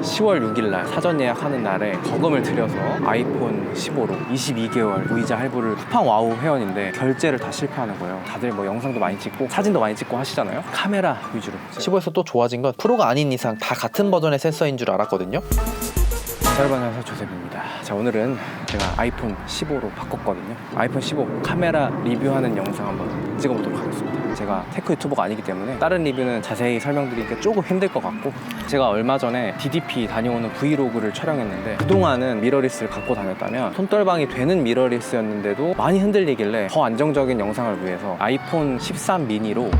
10월 6일 날 사전 예약하는 날에 거금을 들여서 아이폰 15로 22개월 무이자 할부를 쿠팡 와우 회원인데 결제를 다 실패하는 거예요. 다들 뭐 영상도 많이 찍고 사진도 많이 찍고 하시잖아요. 카메라 위주로. 15에서 또 좋아진 건 프로가 아닌 이상 다 같은 버전의 센서인 줄 알았거든요. 회사 조셉입니다. 자 오늘은 제가 아이폰 15로 바꿨거든요. 아이폰 15 카메라 리뷰하는 영상 한번 찍어보도록 하겠습니다. 제가 테크 유튜버가 아니기 때문에 다른 리뷰는 자세히 설명드리기가 조금 힘들 것 같고 제가 얼마 전에 DDP 다녀오는 브이로그를 촬영했는데 그동안은 미러리스를 갖고 다녔다면 손떨방이 되는 미러리스였는데도 많이 흔들리길래 더 안정적인 영상을 위해서 아이폰 13 미니로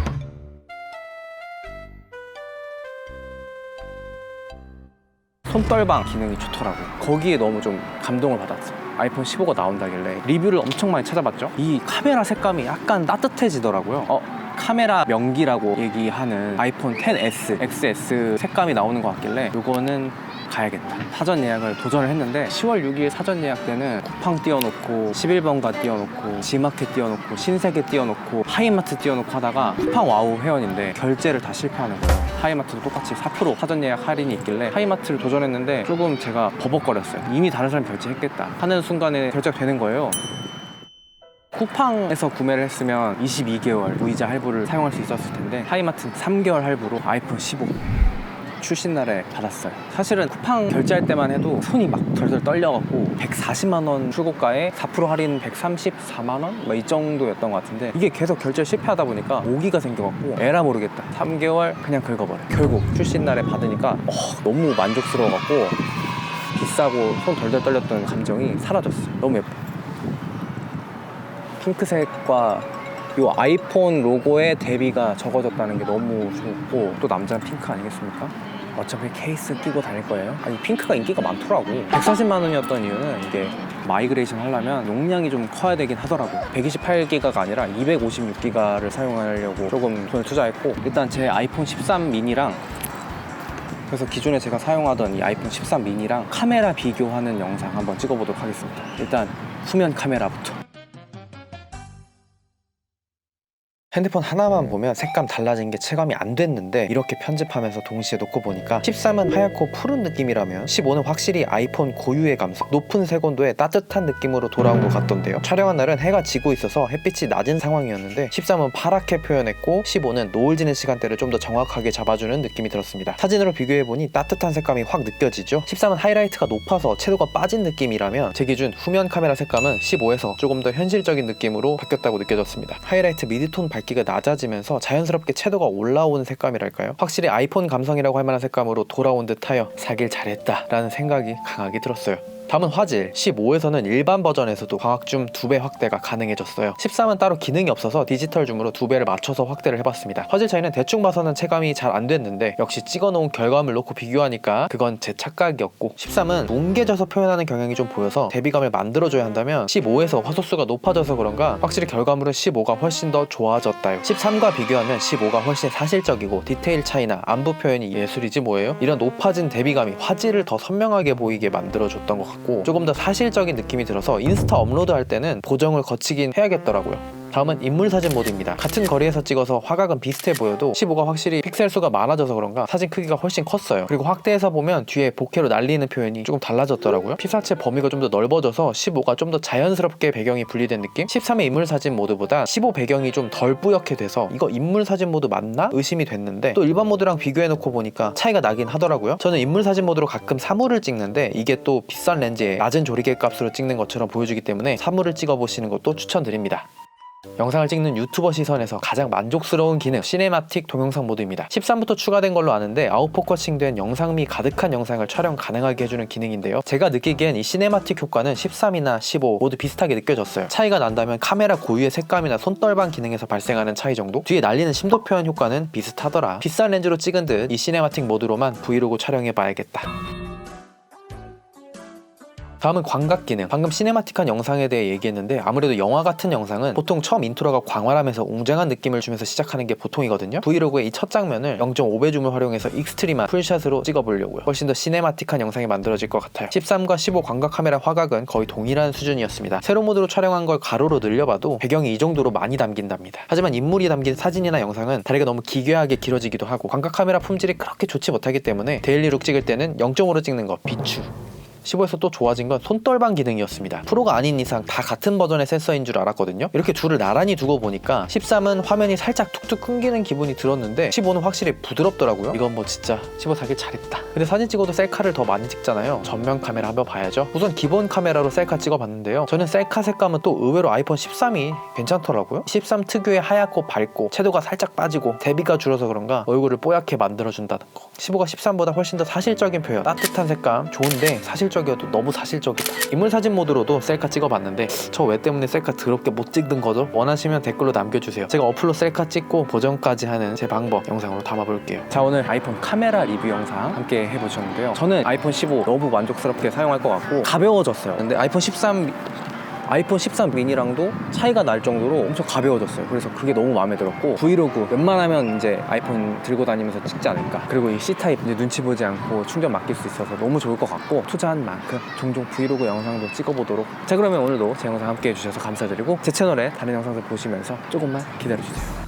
손떨방 기능이 좋더라고요. 거기에 너무 좀 감동을 받았어요. 아이폰 15가 나온다길래 리뷰를 엄청 많이 찾아봤죠. 이 카메라 색감이 약간 따뜻해지더라고요. 어, 카메라 명기라고 얘기하는 아이폰 10s, XS 색감이 나오는 것 같길래 이거는 가야겠다. 사전 예약을 도전을 했는데 10월 6일 사전 예약 때는 쿠팡 띄워놓고 11번가 띄워놓고 지마켓 띄워놓고 신세계 띄워놓고 하이마트 띄워놓고 하다가 쿠팡 와우 회원인데 결제를 다 실패하는 거예요. 하이마트도 똑같이 4% 사전 예약 할인이 있길래 하이마트를 도전했는데 조금 제가 버벅거렸어요. 이미 다른 사람 결제했겠다 하는 순간에 결제가 되는 거예요. 쿠팡에서 구매를 했으면 22개월 무이자 할부를 사용할 수 있었을 텐데 하이마트는 3개월 할부로 아이폰 15 출신 날에 받았어요. 사실은 쿠팡 결제할 때만 해도 손이 막 덜덜 떨려갖고 140만 원 출고가에 4% 할인 134만 원? 뭐이 정도였던 것 같은데 이게 계속 결제 실패하다 보니까 모기가 생겨갖고 에라 모르겠다. 3개월 그냥 긁어버려. 결국 출신 날에 받으니까 어, 너무 만족스러워갖고 비싸고 손 덜덜 떨렸던 감정이 사라졌어요. 너무 예뻐. 핑크색과 이 아이폰 로고의 대비가 적어졌다는 게 너무 좋고 또 남자는 핑크 아니겠습니까? 어차피 케이스 끼고 다닐 거예요. 아니 핑크가 인기가 많더라고. 140만 원이었던 이유는 이게 마이그레이션 하려면 용량이 좀 커야 되긴 하더라고. 128기가가 아니라 256기가를 사용하려고 조금 돈을 투자했고 일단 제 아이폰 13 미니랑 그래서 기존에 제가 사용하던 이 아이폰 13 미니랑 카메라 비교하는 영상 한번 찍어보도록 하겠습니다. 일단 후면 카메라부터. 핸드폰 하나만 보면 색감 달라진 게 체감이 안 됐는데 이렇게 편집하면서 동시에 놓고 보니까 13은 하얗고 푸른 느낌이라면 15는 확실히 아이폰 고유의 감성 높은 색온도에 따뜻한 느낌으로 돌아온 것 같던데요. 촬영한 날은 해가 지고 있어서 햇빛이 낮은 상황이었는데 13은 파랗게 표현했고 15는 노을 지는 시간대를 좀 더 정확하게 잡아주는 느낌이 들었습니다. 사진으로 비교해보니 따뜻한 색감이 확 느껴지죠? 13은 하이라이트가 높아서 채도가 빠진 느낌이라면 제 기준 후면 카메라 색감은 15에서 조금 더 현실적인 느낌으로 바뀌었다고 느껴졌습니다. 하이라이트 미드톤 밝기가 낮아지면서 자연스럽게 채도가 올라오는 색감이랄까요? 확실히 아이폰 감성이라고 할 만한 색감으로 돌아온 듯하여 사길 잘했다 라는 생각이 강하게 들었어요. 다음은 화질. 15에서는 일반 버전에서도 광학 줌 2배 확대가 가능해졌어요. 13은 따로 기능이 없어서 디지털 줌으로 2배를 맞춰서 확대를 해봤습니다. 화질 차이는 대충 봐서는 체감이 잘 안 됐는데 역시 찍어놓은 결과물 놓고 비교하니까 그건 제 착각이었고 13은 뭉개져서 표현하는 경향이 좀 보여서 대비감을 만들어줘야 한다면 15에서 화소수가 높아져서 그런가 확실히 결과물은 15가 훨씬 더 좋아졌다요. 13과 비교하면 15가 훨씬 사실적이고 디테일 차이나 안부 표현이 예술이지 뭐예요? 이런 높아진 대비감이 화질을 더 선명하게 보이게 만들어줬던 것 같고 조금 더 사실적인 느낌이 들어서 인스타 업로드 할 때는 보정을 거치긴 해야겠더라고요 다음은 인물 사진 모드입니다. 같은 거리에서 찍어서 화각은 비슷해 보여도 15가 확실히 픽셀 수가 많아져서 그런가 사진 크기가 훨씬 컸어요. 그리고 확대해서 보면 뒤에 보케로 날리는 표현이 조금 달라졌더라고요. 피사체 범위가 좀 더 넓어져서 15가 좀 더 자연스럽게 배경이 분리된 느낌? 13의 인물 사진 모드보다 15 배경이 좀 덜 뿌옇게 돼서 이거 인물 사진 모드 맞나? 의심이 됐는데 또 일반 모드랑 비교해놓고 보니까 차이가 나긴 하더라고요. 저는 인물 사진 모드로 가끔 사물을 찍는데 이게 또 비싼 렌즈에 낮은 조리개 값으로 찍는 것처럼 보여주기 때문에 사물을 찍어보시는 것도 추천드립니다. 영상을 찍는 유튜버 시선에서 가장 만족스러운 기능 시네마틱 동영상 모드입니다. 13부터 추가된 걸로 아는데 아웃포커싱 된 영상미 가득한 영상을 촬영 가능하게 해주는 기능인데요. 제가 느끼기엔 이 시네마틱 효과는 13이나 15 모두 비슷하게 느껴졌어요. 차이가 난다면 카메라 고유의 색감이나 손떨방 기능에서 발생하는 차이 정도? 뒤에 날리는 심도 표현 효과는 비슷하더라. 비싼 렌즈로 찍은 듯 이 시네마틱 모드로만 브이로그 촬영해 봐야겠다. 다음은 광각 기능. 방금 시네마틱한 영상에 대해 얘기했는데 아무래도 영화 같은 영상은 보통 처음 인트로가 광활하면서 웅장한 느낌을 주면서 시작하는 게 보통이거든요. 브이로그의 이 첫 장면을 0.5배 줌을 활용해서 익스트림한 풀샷으로 찍어보려고요. 훨씬 더 시네마틱한 영상이 만들어질 것 같아요. 13과 15 광각 카메라 화각은 거의 동일한 수준이었습니다. 세로 모드로 촬영한 걸 가로로 늘려봐도 배경이 이 정도로 많이 담긴답니다. 하지만 인물이 담긴 사진이나 영상은 다리가 너무 기괴하게 길어지기도 하고 광각 카메라 품질이 그렇게 좋지 못하기 때문에 데일리룩 찍을 때는 0.5로 찍는 거 비추. 15에서 또 좋아진 건 손떨방 기능이었습니다. 프로가 아닌 이상 다 같은 버전의 센서인 줄 알았거든요. 이렇게 줄을 나란히 두고 보니까 13은 화면이 살짝 툭툭 끊기는 기분이 들었는데 15는 확실히 부드럽더라고요. 이건 뭐 진짜 15 사길 잘했다. 근데 사진 찍어도 셀카를 더 많이 찍잖아요. 전면 카메라 한번 봐야죠. 우선 기본 카메라로 셀카 찍어봤는데요. 저는 셀카 색감은 또 의외로 아이폰 13이 괜찮더라고요. 13 특유의 하얗고 밝고 채도가 살짝 빠지고 대비가 줄어서 그런가 얼굴을 뽀얗게 만들어준다는 거. 15가 13보다 훨씬 더 사실적인 표현, 따뜻한 색감 좋은데 사실적 이어도 너무 사실적이다. 인물 사진 모드로도 셀카 찍어봤는데 저 왜 때문에 셀카 더럽게 못 찍는 거죠? 원하시면 댓글로 남겨주세요. 제가 어플로 셀카 찍고 보정까지 하는 제 방법 영상으로 담아볼게요. 자 오늘 아이폰 카메라 리뷰 영상 함께 해보셨는데요 저는 아이폰 15 너무 만족스럽게 사용할 것 같고 가벼워졌어요 근데 아이폰 13 아이폰 13 미니랑도 차이가 날 정도로 엄청 가벼워졌어요. 그래서 그게 너무 마음에 들었고 브이로그 웬만하면 이제 아이폰 들고 다니면서 찍지 않을까. 그리고 이 C타입 이제 눈치 보지 않고 충전 맡길 수 있어서 너무 좋을 것 같고 투자한 만큼 종종 브이로그 영상도 찍어보도록. 자 그러면 오늘도 제 영상 함께 해주셔서 감사드리고 제 채널에 다른 영상들 보시면서 조금만 기다려주세요